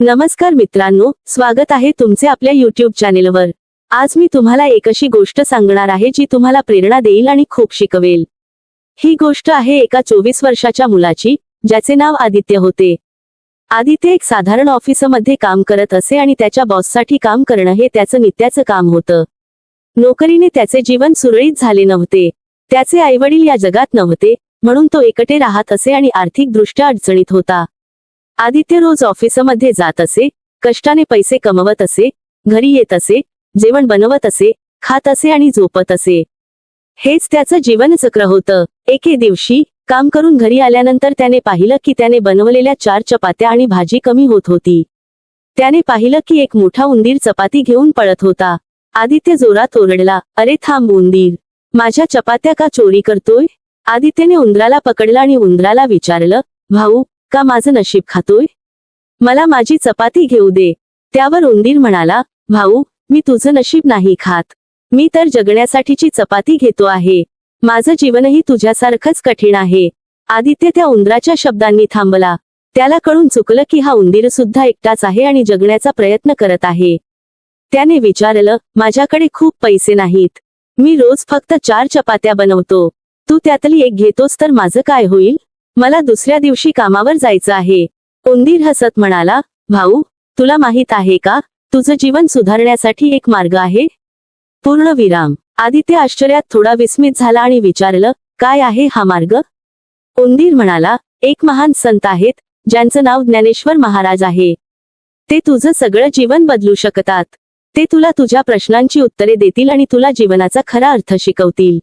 नमस्कार मित्रांनो स्वागत आहे तुमचे आपल्या युट्यूब चॅनेलवर आज मी तुम्हाला एक अशी गोष्ट सांगणार आहे जी तुम्हाला प्रेरणा देईल आणि खूप शिकवेल. ही गोष्ट आहे एका चोवीस वर्षाच्या मुलाची ज्याचे नाव आदित्य होते. आदित्य एक साधारण ऑफिसमध्ये काम करत असे आणि त्याच्या बॉससाठी काम करणं हे त्याचं नित्याचं काम होतं. नोकरीने त्याचे जीवन सुरळीत झाले नव्हते. त्याचे आईवडील या जगात नव्हते म्हणून तो एकटे राहत असे आणि आर्थिकदृष्ट्या अडचणीत होता. आदित्य रोज ऑफिसमध्ये जात असे कष्टाने पैसे कमवत असे घरी येत असे जेवण बनवत असे खात असे आणि झोपत असे. हेच त्याचं जीवनचक्र होतं. एके दिवशी काम करून घरी आल्यानंतर त्याने पाहिलं की त्याने बनवलेल्या चार चपात्या आणि भाजी कमी होत होती. त्याने पाहिलं की एक मोठा उंदीर चपाती घेऊन पळत होता. आदित्य जोरात ओरडला अरे थांब उंदीर माझ्या चपात्या का चोरी करतोय? आदित्यने उंदराला पकडलं आणि उंदराला विचारलं भाऊ का माझं नशीब खातोय? मला माझी चपाती घेऊ दे. त्यावर उंदीर म्हणाला भाऊ मी तुझं नशीब नाही खात. मी तर जगण्यासाठीची चपाती घेतो आहे. माझं जीवनही तुझ्यासारखंच कठीण आहे. आदित्य त्या उंदराच्या शब्दांनी थांबला. त्याला कळून चुकलं की हा उंदीर सुद्धा एकटाच आहे आणि जगण्याचा प्रयत्न करत आहे. त्याने विचारलं माझ्याकडे खूप पैसे नाहीत. मी रोज फक्त चार चपात्या बनवतो. तू त्यातली एक घेतोस तर माझं काय होईल? मला दुसऱ्या दिवशी कामावर जायचं आहे. उंदीर हसत म्हणाला भाऊ तुला माहीत आहे का? तुझं जीवन सुधारण्यासाठी एक मार्ग आहे. पूर्ण विराम. आदित्य आश्चर्यात थोडा विस्मित झाला आणि विचारलं काय आहे हा मार्ग? उंदीर म्हणाला एक महान संत आहेत ज्यांचं नाव ज्ञानेश्वर महाराज आहे. ते तुझं सगळं जीवन बदलू शकतात. ते तुला तुझ्या प्रश्नांची उत्तरे देतील आणि तुला जीवनाचा खरा अर्थ शिकवतील.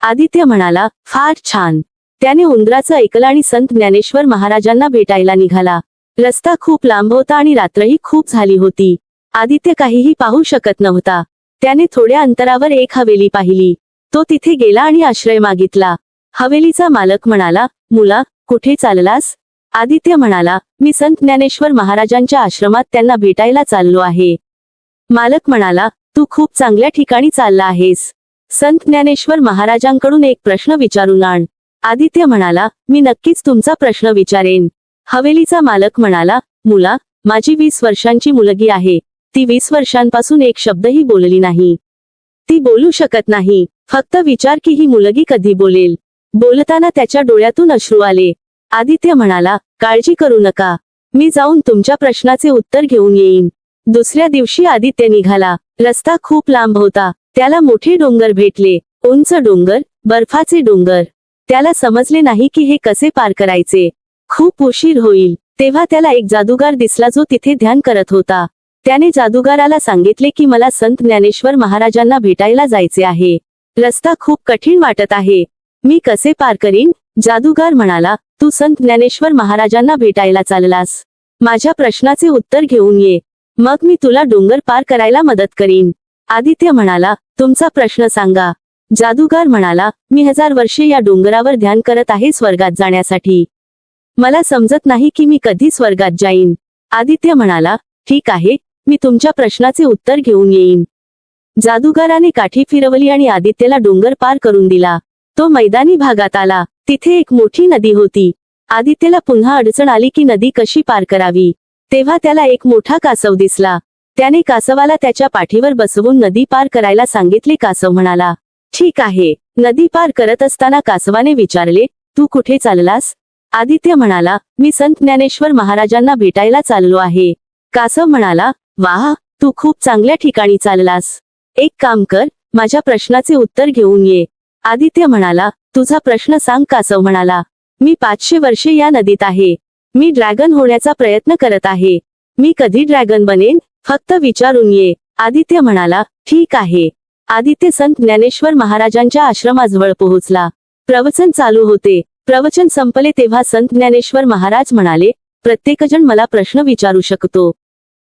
आदित्य म्हणाला फार छान. त्याने उंदराचं ऐकलं आणि संत ज्ञानेश्वर महाराजांना भेटायला निघाला. रस्ता खूप लांब होता आणि रात्रही खूप झाली होती. आदित्य काहीही पाहू शकत नव्हता. त्याने थोड्या अंतरावर एक हवेली पाहिली. तो तिथे गेला आणि आश्रय मागितला. हवेलीचा मालक म्हणाला मुला कुठे चाललास? आदित्य म्हणाला मी संत ज्ञानेश्वर महाराजांच्या आश्रमात त्यांना भेटायला चाललो आहे. मालक म्हणाला तू खूप चांगल्या ठिकाणी चालला आहेस. संत ज्ञानेश्वर महाराजांकडून एक प्रश्न विचारून आण. आदित्य म्हणाला मी नक्कीच तुमचा प्रश्न विचारेन. हवेलीचा मालक म्हणाला मुला माझी वीस वर्षांची मुलगी आहे. ती वीस वर्षांपासून एक शब्दही बोलली नाही. ती बोलू शकत नाही. फक्त विचार की ही मुलगी कधी बोलेल. बोलताना त्याच्या डोळ्यातून अश्रू आले. आदित्य म्हणाला काळजी करू नका. मी जाऊन तुमच्या प्रश्नाचे उत्तर घेऊन येईन. दुसऱ्या दिवशी आदित्य निघाला. रस्ता खूप लांब होता. त्याला मोठे डोंगर भेटले. उंच डोंगर बर्फाचे डोंगर. त्याला समजले नाही की हे कसे पार करायचे. खूप उशीर होईल. तेव्हा त्याला एक जादूगार दिसला जो तिथे ध्यान करत होता. त्याने जादूगाराला सांगितले की मला संत ज्ञानेश्वर महाराजांना भेटायला जायचे आहे. रस्ता खूप कठीण वाटत आहे. मी कसे पार करीन? जादूगार म्हणाला तू संत ज्ञानेश्वर महाराजांना भेटायला चाललास. माझ्या प्रश्नाचे उत्तर घेऊन ये. मग मी तुला डोंगर पार करायला मदत करीन. आदित्य म्हणाला तुमचा प्रश्न सांगा. जादूगार म्हणाला मी हजार वर्षे या डोंगरावर ध्यान करत आहे स्वर्गात जाण्यासाठी. मला समजत नाही की मी कधी स्वर्गात जाईन. आदित्य म्हणाला ठीक आहे मी तुमच्या प्रश्नाचे उत्तर घेऊन येईन. जादूगाराने काठी फिरवली आणि आदित्यला डोंगर पार करून दिला. तो मैदानी भागात आला. तिथे एक मोठी नदी होती. आदित्यला पुन्हा अडचण आली की नदी कशी पार करावी. तेव्हा त्याला एक मोठा कासव दिसला. त्याने कासवाला त्याच्या पाठीवर बसवून नदी पार करायला सांगितले. कासव म्हणाला ठीक आहे. नदी पार करत असताना कासवाने विचारले तू कुठे चाललास? आदित्य म्हणाला मी संत ज्ञानेश्वर महाराजांना भेटायला चाललो आहे. कासव म्हणाला वाह तू खूप चांगल्या ठिकाणी चाललास. एक काम कर माझ्या प्रश्नाचे उत्तर घेऊन ये. आदित्य म्हणाला तुझा प्रश्न सांग कासव म्हणाला. मी पाचशे वर्षे या नदीत आहे. मी ड्रॅगन होण्याचा प्रयत्न करत आहे. मी कधी ड्रॅगन बनेन फक्त विचारून ये. आदित्य म्हणाला ठीक आहे. आदित्य संत ज्ञानेश्वर महाराजांच्या आश्रमाजवळ पोहोचला. प्रवचन चालू होते. प्रवचन संपले तेव्हा संत ज्ञानेश्वर महाराज म्हणाले प्रत्येकजण मला प्रश्न विचारू शकतो.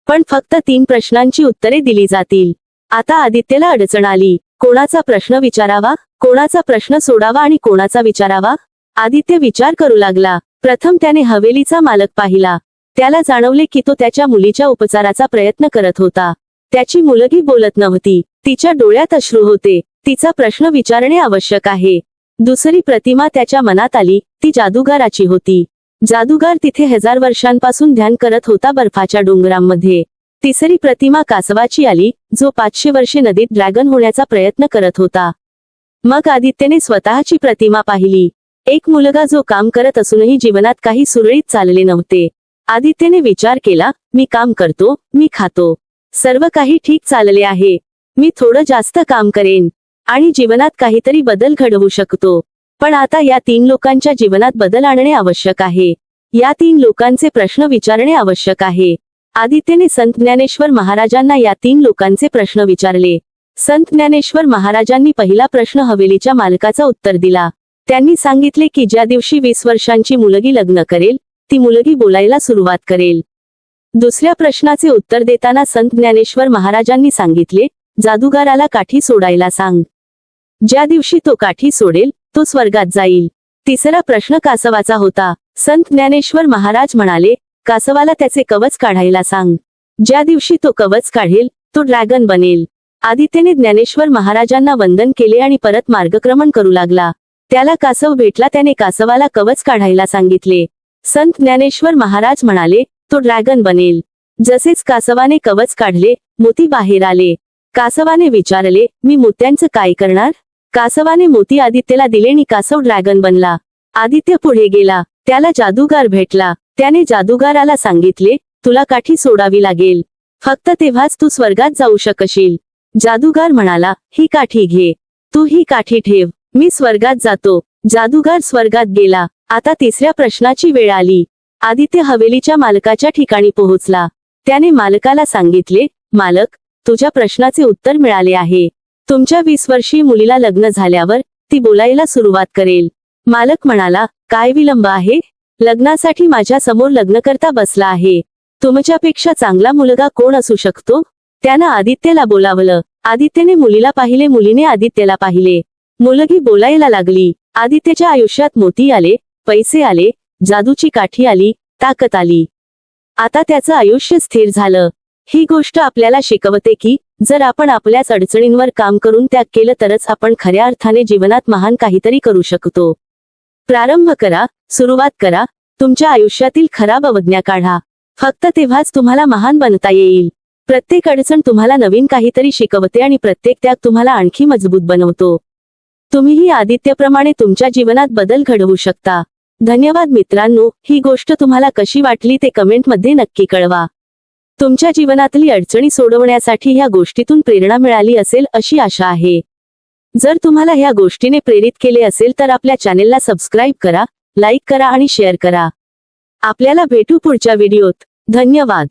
पण फक्त तीन प्रश्नांची उत्तरे दिली जातील. आता आदित्यला अडचण आली. कोणाचा प्रश्न विचारावा? कोणाचा प्रश्न सोडावा आणि कोणाचा विचारावा? आदित्य विचार करू लागला. प्रथम त्याने हवेलीचा मालक पाहिला. त्याला जाणवले की तो त्याच्या मुलीच्या उपचाराचा प्रयत्न करत होता. त्याची मुलगी बोलत नव्हती. तिच्या डोळ्यात अश्रू होते. तिचा प्रश्न विचारणे आवश्यक आहे. दुसरी प्रतिमा त्याच्या मनात आली. ती जादूगाराची होती. जादूगार तिथे हजार वर्षांपासून ध्यान करत होता बर्फाच्या डोंगरांमध्ये. तिसरी प्रतिमा कासवाची आली जो पाचशे वर्षे नदीत ड्रॅगन होण्याचा प्रयत्न करत होता. मग आदित्यने स्वतःची प्रतिमा पाहिली. एक मुलगा जो काम करत असूनही जीवनात काही सुरळीत चालले नव्हते. आदित्यने विचार केला मी काम करतो मी खातो. सर्व काही ठीक चालले आहे. मी थोडं जास्त काम करेन. आणि जीवनात काहीतरी बदल घडवू शकतो. पण आता या तीन लोकांच्या जीवनात बदल आणणे आवश्यक आहे. या तीन लोकांचे प्रश्न विचारणे आवश्यक आहे. आदित्यने संत ज्ञानेश्वर महाराजांना या तीन लोकांचे प्रश्न विचारले. संत ज्ञानेश्वर महाराजांनी पहिला प्रश्न हवेलीच्या मालकाचा उत्तर दिला. त्यांनी सांगितले की ज्या दिवशी वीस वर्षांची मुलगी लग्न करेल ती मुलगी बोलायला सुरुवात करेल. दुसऱ्या प्रश्नाचे उत्तर देताना संत ज्ञानेश्वर महाराजांनी सांगितले जादूगाराला काठी सोडायला सांग. ज्या दिवशी तो काठी सोडेल तो स्वर्गात जाईल. तिसरा प्रश्न कासवाचा होता. संत ज्ञानेश्वर महाराज म्हणाले कासवाला त्याचे कवच काढायला सांग. ज्या दिवशी तो कवच काढेल तो ड्रॅगन बनेल. आदित्यने ज्ञानेश्वर महाराजांना वंदन केले आणि परत मार्गक्रमण करू लागला. त्याला कासव भेटला त्याने कासवाला कवच काढायला सांगितले. संत ज्ञानेश्वर महाराज म्हणाले तो ड्रॅगन बनेल. जसेच कासवाने कवच काढले मोती बाहेर आले. कासवाने विचारले मी मोत्यांचं काय करणार? कासवाने मोती आदित्यला दिले आणि कासव ड्रॅगन बनला. आदित्य पुढे गेला. त्याला जादूगार भेटला. त्याने जादूगाराला सांगितले तुला काठी सोडावी लागेल. फक्त तेव्हाच तू स्वर्गात जाऊ शकशील. जादूगार म्हणाला ही काठी घे. तू ही काठी ठेव. मी स्वर्गात जातो. जादूगार स्वर्गात गेला. आता तिसऱ्या प्रश्नाची वेळ आली. आदित्य हवेलीच्या मालकाच्या ठिकाणी पोहोचला. त्याने मालकाला सांगितले मालक तुझ्या प्रश्नाचे उत्तर मिळाले आहे. तुमच्या वीस वर्षीय मुलीला लग्न झाल्यावर ती बोलायला सुरुवात करेल. मालक म्हणाला काय विलंब आहे? लग्नासाठी माझ्यासमोर लग्न करता बसला आहे. तुमच्यापेक्षा चांगला मुलगा कोण असू शकतो? त्यानं आदित्यला बोलावलं. आदित्यने मुलीला पाहिले मुलीने आदित्यला पाहिले. मुलगी बोलायला लागली. आदित्यच्या आयुष्यात मोती आले पैसे आले जादूची काठी आली ताकद आली. आता त्याचं आयुष्य स्थिर झालं. ही गोष्ट आपल्याला शिकवते की जर आपण आपल्याच अडचणींवर काम करून त्याग केलं तरच आपण खऱ्या अर्थाने जीवनात महान काहीतरी करू शकतो. प्रारंभ करा सुरुवात करा तुमच्या आयुष्यातील खराब अवज्ञा काढा. फक्त तेव्हाच तुम्हाला महान बनता येईल. प्रत्येक अडचण तुम्हाला नवीन काहीतरी शिकवते आणि प्रत्येक त्याग तुम्हाला आणखी मजबूत बनवतो. तुम्हीही आदित्यप्रमाणे तुमच्या जीवनात बदल घडवू शकता. धन्यवाद मित्रांनो ही गोष्ट तुम्हाला कशी वाटली ते कमेंटमध्ये नक्की कळवा. तुमच्या जीवनातली अडचणी सोडवण्यासाठी ह्या गोष्टीतून प्रेरणा मिळाली असेल अशी आशा आहे. जर तुम्हाला ह्या गोष्टीने प्रेरित केले असेल तर आपल्या चॅनेलला सबस्क्राईब करा लाईक करा आणि शेअर करा. आपल्याला भेटू पुढच्या व्हिडिओत. धन्यवाद.